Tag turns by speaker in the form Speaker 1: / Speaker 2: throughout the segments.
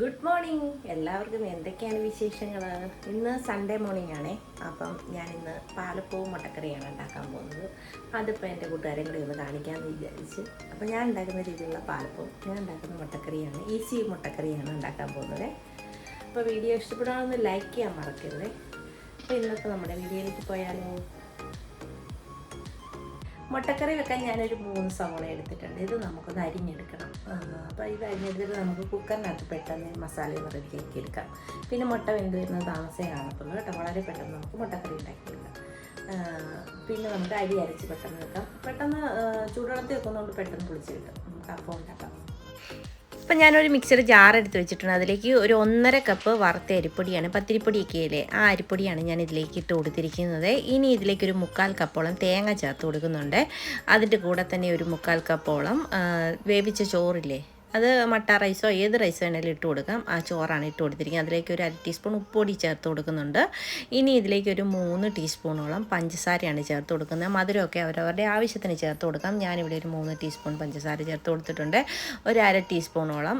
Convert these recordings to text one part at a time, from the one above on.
Speaker 1: Good morning എല്ലാവർക്കും എന്തൊക്കെയാണ് വിശേഷങ്ങൾ ഇന്ന് സൺഡേ മോർണിംഗ് ആണേ. അപ്പം ഞാൻ ഇന്ന് പാലപ്പവും മുട്ടക്കറിയാണ് ഉണ്ടാക്കാൻ പോകുന്നത്. അതിപ്പോൾ എന്റെ കൂട്ടുകാരെ കൂടി ഒന്ന് കാണിക്കാമെന്ന് വിചാരിച്ച്. അപ്പം ഞാൻ ഉണ്ടാക്കുന്ന രീതിയിലുള്ള പാലപ്പവും ഞാൻ ഉണ്ടാക്കുന്ന മുട്ടക്കറിയാണ് ഈസി മുട്ടക്കറിയാണ് ഉണ്ടാക്കാൻ പോകുന്നത്. അപ്പോൾ വീഡിയോ ഇഷ്ടപ്പെടാമെന്ന് ലൈക്ക് ചെയ്യാൻ മറക്കരുത്. അപ്പോൾ ഇന്നത്തെ നമ്മുടെ വീഡിയോയിലേക്ക് പോയാലോ? മുട്ടക്കറി വെക്കാൻ ഞാനൊരു മൂന്ന് സവോള എടുത്തിട്ടുണ്ട്. ഇത് നമുക്കൊന്ന് അരിഞ്ഞെടുക്കണം. അപ്പോൾ ഇത് അരിഞ്ഞെടുത്തിട്ട് നമുക്ക് കുക്കറിനകത്ത് പെട്ടെന്ന് മസാലയൊന്ന് റെഡിയാക്കി എടുക്കാം. പിന്നെ മുട്ട വെന്ത് വരുന്ന കാണത്തുള്ളൂ കേട്ടോ. വളരെ പെട്ടെന്ന് നമുക്ക് മുട്ടക്കറി ഉണ്ടാക്കിയെടുക്കാം. പിന്നെ നമുക്ക് അരി അരച്ച് പെട്ടെന്ന് വെക്കാം. പെട്ടെന്ന് ചൂടുവെള്ളത്തിൽ വെക്കുന്നതുകൊണ്ട് പെട്ടെന്ന് പൊളിച്ച് കിട്ടും. നമുക്ക് അപ്പം ഉണ്ടാക്കാം. ഇപ്പം ഞാനൊരു മിക്സർ ജാർ എടുത്ത് വെച്ചിട്ടുണ്ട്. അതിലേക്ക് ഒരു ഒന്നര കപ്പ് വറുത്ത അരിപ്പൊടിയാണ് പത്തിരിപ്പൊടിയൊക്കെ അല്ലേ ആ അരിപ്പൊടിയാണ് ഞാൻ ഇതിലേക്ക് ഇട്ട് കൊടുത്തിരിക്കുന്നത്. ഇനി ഇതിലേക്ക് ഒരു മുക്കാൽ കപ്പോളം തേങ്ങ ചേർത്ത് കൊടുക്കുന്നുണ്ട്. അതിന്റെ കൂടെ തന്നെ ഒരു മുക്കാൽ കപ്പോളം വേവിച്ച ചോറില്ലേ? അത് മട്ട റൈസോ ഏത് റൈസ് വേണേലും ഇട്ട് കൊടുക്കാം. ആ ചോറാണ് ഇട്ട് കൊടുത്തിരിക്കുന്നത്. അതിലേക്ക് ഒരു അര ടീസ്പൂൺ ഉപ്പൊടി ചേർത്ത് കൊടുക്കുന്നുണ്ട്. ഇനി ഇതിലേക്ക് ഒരു മൂന്ന് ടീസ്പൂണോളം പഞ്ചസാരയാണ് ചേർത്ത് കൊടുക്കുന്നത്. മധുരമൊക്കെ അവരവരുടെ ആവശ്യത്തിന് ചേർത്ത് കൊടുക്കാം. ഞാനിവിടെ ഒരു മൂന്ന് ടീസ്പൂൺ പഞ്ചസാര ചേർത്ത് കൊടുത്തിട്ടുണ്ട്. ഒരു അര ടീസ്പൂണോളം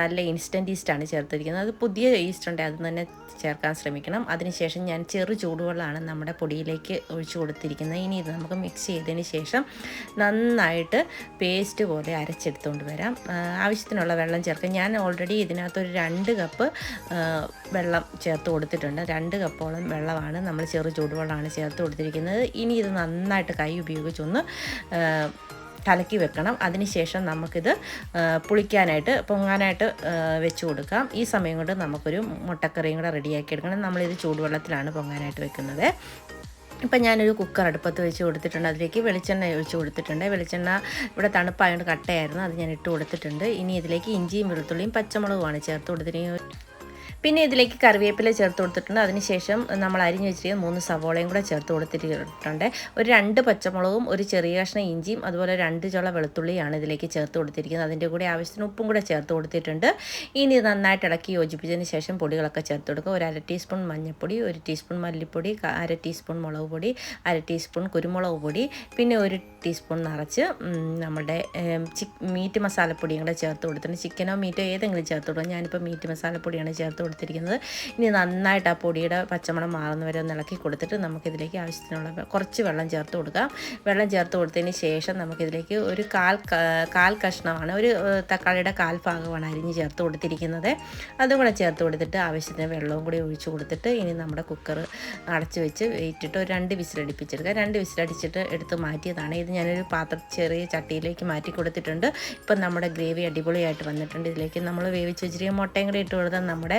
Speaker 1: നല്ല ഇൻസ്റ്റന്റ് ഈസ്റ്റാണ് ചേർത്തിരിക്കുന്നത്. അത് പുതിയ ഈസ്റ്റ് ഉണ്ട് അത് തന്നെ ചേർക്കാൻ ശ്രമിക്കണം. അതിനുശേഷം ഞാൻ ചെറു ചൂടുവെള്ളമാണ് നമ്മുടെ പൊടിയിലേക്ക് ഒഴിച്ചു കൊടുത്തിരിക്കുന്നത്. ഇനി ഇത് നമുക്ക് മിക്സ് ചെയ്തതിന് ശേഷം നന്നായിട്ട് പേസ്റ്റ് പോലെ അരച്ചെടുത്തുകൊണ്ട് വരാം. ആവശ്യത്തിനുള്ള വെള്ളം ചേർക്കാം. ഞാൻ ഓൾറെഡി ഇതിനകത്തൊരു രണ്ട് കപ്പ് വെള്ളം ചേർത്ത് കൊടുത്തിട്ടുണ്ട്. രണ്ട് കപ്പോളം വെള്ളമാണ് നമ്മൾ ചെറു ചൂടുവെള്ളമാണ് ചേർത്ത് കൊടുത്തിരിക്കുന്നത്. ഇനി ഇത് നന്നായിട്ട് കൈ ഉപയോഗിച്ചൊന്ന് കലക്കി വെക്കണം. അതിനുശേഷം നമുക്കിത് പുളിക്കാനായിട്ട് പൊങ്ങാനായിട്ട് വെച്ച് കൊടുക്കാം. ഈ സമയം കൊണ്ട് നമുക്കൊരു മുട്ടക്കറിയും കൂടെ റെഡിയാക്കി എടുക്കണം. നമ്മളിത് ചൂടുവെള്ളത്തിലാണ് പൊങ്ങാനായിട്ട് വെക്കുന്നത്. ഇപ്പം ഞാനൊരു കുക്കർ അടുപ്പത്ത് വെച്ച് കൊടുത്തിട്ടുണ്ട്. അതിലേക്ക് വെളിച്ചെണ്ണ ഒഴിച്ച് കൊടുത്തിട്ടുണ്ട്. വെളിച്ചെണ്ണ ഇവിടെ തണുപ്പായതുകൊണ്ട് കട്ടയായിരുന്നു. അത് ഞാൻ ഇട്ട് കൊടുത്തിട്ടുണ്ട്. ഇനി ഇതിലേക്ക് ഇഞ്ചിയും വെളുത്തുള്ളിയും പച്ചമുളകുമാണ് ചേർത്ത് കൊടുത്തിരിക്കുന്നത്. പിന്നെ ഇതിലേക്ക് കറിവേപ്പില ചേർത്ത് കൊടുത്തിട്ടുണ്ട്. അതിനുശേഷം നമ്മൾ അരിഞ്ഞ് വെച്ചിരിക്കുന്ന മൂന്ന് സവോളയും കൂടെ ചേർത്ത് കൊടുത്തിട്ടുണ്ട്. ഒരു രണ്ട് പച്ചമുളകും ഒരു ചെറിയ കഷ്ണം ഇഞ്ചിയും അതുപോലെ രണ്ട് ചുള വെളുത്തുള്ളിയാണ് ഇതിലേക്ക് ചേർത്ത് കൊടുത്തിരിക്കുന്നത്. അതിന്റെ കൂടെ ആവശ്യത്തിന് ഉപ്പും കൂടെ ചേർത്ത് കൊടുത്തിട്ടുണ്ട്. ഇനി നന്നായിട്ട് ഇളക്കി യോജിപ്പിച്ചതിന് ശേഷം പൊടികളൊക്കെ ചേർത്ത് കൊടുക്കുക. ഒരു അര ടീസ്പൂൺ മഞ്ഞൾപ്പൊടി ഒരു ടീസ്പൂൺ മല്ലിപ്പൊടി അര ടീസ്പൂൺ മുളക് പൊടി അര ടീസ്പൂൺ കുരുമുളക് പൊടി പിന്നെ ഒരു ടീസ്പൂൺ നിറച്ച് നമ്മുടെ ചിക് മീറ്റ് മസാലപ്പൊടിയും കൂടെ ചേർത്ത് കൊടുത്തിട്ടുണ്ട്. ചിക്കനോ മീറ്റോ ഏതെങ്കിലും ചേർത്ത് കൊടുക്കുക. ഞാനിപ്പോൾ മീറ്റ് മസാലപ്പൊടിയാണ് ചേർത്ത് കൊടുത്തിരിക്കുന്നത്. ഇനി നന്നായിട്ട് ആ പൊടിയുടെ പച്ചമണം മാറുന്ന വരെ ഒന്ന് ഇളക്കി കൊടുത്തിട്ട് നമുക്കിതിലേക്ക് ആവശ്യത്തിനുള്ള കുറച്ച് വെള്ളം ചേർത്ത് കൊടുക്കാം. വെള്ളം ചേർത്ത് കൊടുത്തതിന് ശേഷം നമുക്കിതിലേക്ക് ഒരു കാൽ കാൽ കഷ്ണമാണ് ഒരു തക്കാളിയുടെ കാൽ ഭാഗമാണ് അരിഞ്ഞ് ചേർത്ത് കൊടുത്തിരിക്കുന്നത്. അതും കൂടെ ചേർത്ത് കൊടുത്തിട്ട് ആവശ്യത്തിന് വെള്ളവും കൂടി ഒഴിച്ച് കൊടുത്തിട്ട് ഇനി നമ്മുടെ കുക്കർ അടച്ചു വെച്ച് വെയിറ്റിട്ട് ഒരു രണ്ട് വിസിലടിപ്പിച്ചെടുക്കുക രണ്ട് വിസിലടിച്ചിട്ട് എടുത്ത് മാറ്റിയതാണ്. ഇത് ഞാനൊരു പാത്ര ചെറിയ ചട്ടിയിലേക്ക് മാറ്റി കൊടുത്തിട്ടുണ്ട്. ഇപ്പം നമ്മുടെ ഗ്രേവി അടിപൊളിയായിട്ട് വന്നിട്ടുണ്ട്. ഇതിലേക്ക് നമ്മൾ വേവിച്ച് വെച്ചിരിക്കുന്ന മുട്ടയും കൂടി ഇട്ട് കൊടുത്താൽ നമ്മുടെ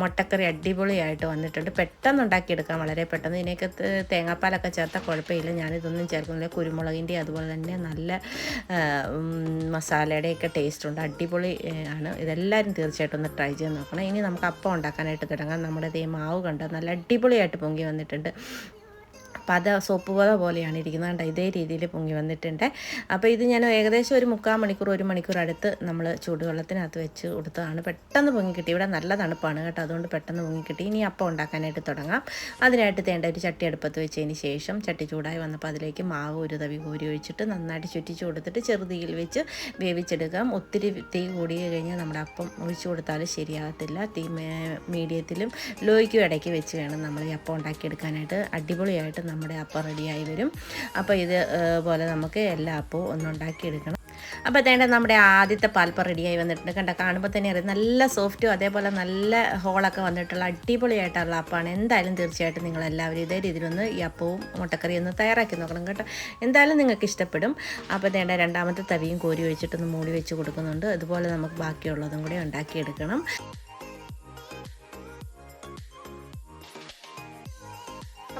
Speaker 1: മുട്ടക്കറി അടിപൊളിയായിട്ട് വന്നിട്ടുണ്ട്. പെട്ടെന്ന് ഉണ്ടാക്കിയെടുക്കാം വളരെ പെട്ടെന്ന്. ഇതിനൊക്കെ തേങ്ങാപ്പാലൊക്കെ ചേർത്ത കുഴപ്പമില്ല. ഞാനിതൊന്നും ചേർക്കുന്നില്ല. കുരുമുളകിന്റെ അതുപോലെ തന്നെ നല്ല മസാലയുടെയൊക്കെ ടേസ്റ്റ് ഉണ്ട്. അടിപൊളി ആണ്. ഇതെല്ലാവരും തീർച്ചയായിട്ടും ഒന്ന് ട്രൈ ചെയ്ത് നോക്കണം. ഇനി നമുക്ക് അപ്പം ഉണ്ടാക്കാനായിട്ട് തുടങ്ങാം. നമ്മുടെ ഈ മാവ് കണ്ടോ? നല്ല അടിപൊളിയായിട്ട് പൊങ്ങി വന്നിട്ടുണ്ട്. പത സോപ്പ് പത പോലെയാണ് ഇരിക്കുന്നത് കണ്ടോ? ഇതേ രീതിയിൽ പൊങ്ങി വന്നിട്ടുണ്ട്. അപ്പോൾ ഇത് ഞാൻ ഏകദേശം ഒരു മുക്കാൽ മണിക്കൂർ ഒരു മണിക്കൂർ അടുത്ത് നമ്മൾ ചൂടുവെള്ളത്തിനകത്ത് വെച്ച് കൊടുത്തതാണ്. പെട്ടെന്ന് പൊങ്ങി കിട്ടി. ഇവിടെ നല്ല തണുപ്പാണ് കേട്ടോ. അതുകൊണ്ട് പെട്ടെന്ന് പൊങ്ങി കിട്ടി. ഇനി അപ്പം ഉണ്ടാക്കാനായിട്ട് തുടങ്ങാം. അതിനായിട്ട് തേണ്ട ഒരു ചട്ടി അടുപ്പത്ത് വെച്ചതിന് ശേഷം ചട്ടി ചൂടായി വന്നപ്പോൾ അതിലേക്ക് മാവ് ഒരു തവി കോരി ഒഴിച്ചിട്ട് നന്നായിട്ട് ചുറ്റിച്ച് കൊടുത്തിട്ട് ചെറുതീയിൽ വെച്ച് വേവിച്ചെടുക്കാം. ഒത്തിരി തീ കൂടി കഴിഞ്ഞാൽ നമ്മുടെ അപ്പം ഒഴിച്ചു കൊടുത്താൽ ശരിയാകത്തില്ല. തീ മീഡിയത്തിലും ലോയ്ക്കും ഇടയ്ക്ക് വെച്ച് വേണം നമ്മൾ ഈ അപ്പം ഉണ്ടാക്കിയെടുക്കാനായിട്ട്. അടിപൊളിയായിട്ട് നമ്മുടെ അപ്പം റെഡിയായി വരും. അപ്പോൾ ഇത് പോലെ നമുക്ക് എല്ലാ അപ്പവും ഒന്നുണ്ടാക്കിയെടുക്കണം അപ്പോൾ അതേണ്ട നമ്മുടെ ആദ്യത്തെ പാൽപ്പം റെഡിയായി വന്നിട്ടുണ്ട്. കണ്ട കാണുമ്പോൾ തന്നെ അറിയാം. നല്ല സോഫ്റ്റും അതേപോലെ നല്ല ഹോളൊക്കെ വന്നിട്ടുള്ള അടിപൊളിയായിട്ടുള്ള അപ്പമാണ് എന്തായാലും തീർച്ചയായിട്ടും നിങ്ങൾ എല്ലാവരും ഇതേ രീതിയിലൊന്ന് ഈ അപ്പവും മുട്ടക്കറിയും ഒന്ന് തയ്യാറാക്കി നോക്കണം കേട്ടോ. എന്തായാലും നിങ്ങൾക്ക് ഇഷ്ടപ്പെടും. അപ്പോൾ അതേണ്ട രണ്ടാമത്തെ തവിയും കോരി വെച്ചിട്ടൊന്ന് മൂടി വെച്ച് കൊടുക്കുന്നുണ്ട്. അതുപോലെ നമുക്ക് ബാക്കിയുള്ളതും കൂടി ഉണ്ടാക്കിയെടുക്കണം.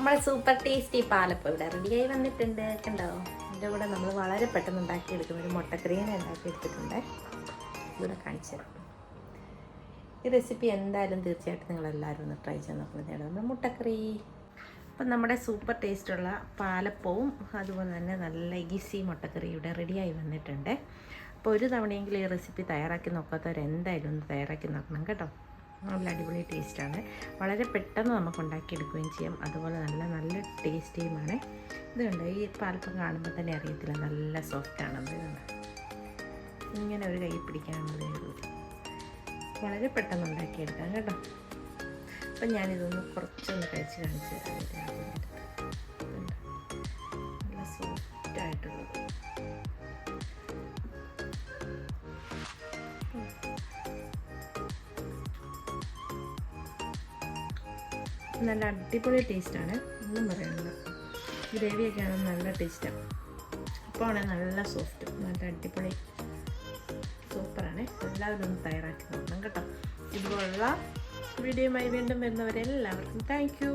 Speaker 1: നമ്മുടെ സൂപ്പർ ടേസ്റ്റി പാലപ്പം ഇവിടെ റെഡിയായി വന്നിട്ടുണ്ട്. കണ്ടോ? എന്റെ കൂടെ നമ്മൾ വളരെ പെട്ടെന്ന് ഉണ്ടാക്കിയെടുക്കുന്ന ഒരു മുട്ടക്കറിയും ഉണ്ടാക്കിയെടുത്തിട്ടുണ്ട്. ഇവിടെ കാണിച്ചു ഈ റെസിപ്പി എന്തായാലും തീർച്ചയായിട്ടും നിങ്ങൾ എല്ലാവരും ഒന്ന് ട്രൈ ചെയ്ത് നോക്കുന്നത് നമ്മുടെ മുട്ടക്കറി. അപ്പം നമ്മുടെ സൂപ്പർ ടേസ്റ്റുള്ള പാലപ്പവും അതുപോലെ തന്നെ നല്ല ഇഗിസി മുട്ടക്കറി ഇവിടെ റെഡിയായി വന്നിട്ടുണ്ട്. അപ്പോൾ ഒരു തവണയെങ്കിലും ഈ റെസിപ്പി തയ്യാറാക്കി നോക്കാത്തവരെന്തായാലും ഒന്ന് തയ്യാറാക്കി നോക്കണം കേട്ടോ. നല്ല അടിപൊളി ടേസ്റ്റാണ്. വളരെ പെട്ടെന്ന് നമുക്ക് ഉണ്ടാക്കിയെടുക്കുകയും ചെയ്യാം. അതുപോലെ നല്ല നല്ല ടേസ്റ്റിയുമാണ്. ഇതുണ്ട് ഈ പാൽപ്പം കാണുമ്പോൾ തന്നെ അറിയത്തില്ല. നല്ല സോഫ്റ്റ് ആണെന്ന് ഇത് ഇങ്ങനെ ഒരു കൈ പിടിക്കാനുള്ളതേ ഉള്ളൂ. വളരെ പെട്ടെന്ന് ഉണ്ടാക്കിയെടുക്കാം കേട്ടോ. അപ്പം ഞാനിതൊന്ന് കുറച്ചൊന്ന് കഴിച്ച് കാണിച്ച് തരാം? നല്ല സോഫ്റ്റ് നല്ല അടിപൊളി ടേസ്റ്റാണ്. ഒന്നും പറയാനില്ല ഗ്രേവിയൊക്കെ ആണെങ്കിൽ നല്ല ടേസ്റ്റാണ് അപ്പോൾ ആണെങ്കിൽ നല്ല സോഫ്റ്റ് നല്ല അടിപൊളി സൂപ്പറാണ്. എല്ലാവരും ഒന്ന് തയ്യാറാക്കി നോക്കണം കേട്ടോ. ഇതുപോലുള്ള വീഡിയോയുമായി വീണ്ടും വരുന്നവരെല്ലാവർക്കും താങ്ക് യു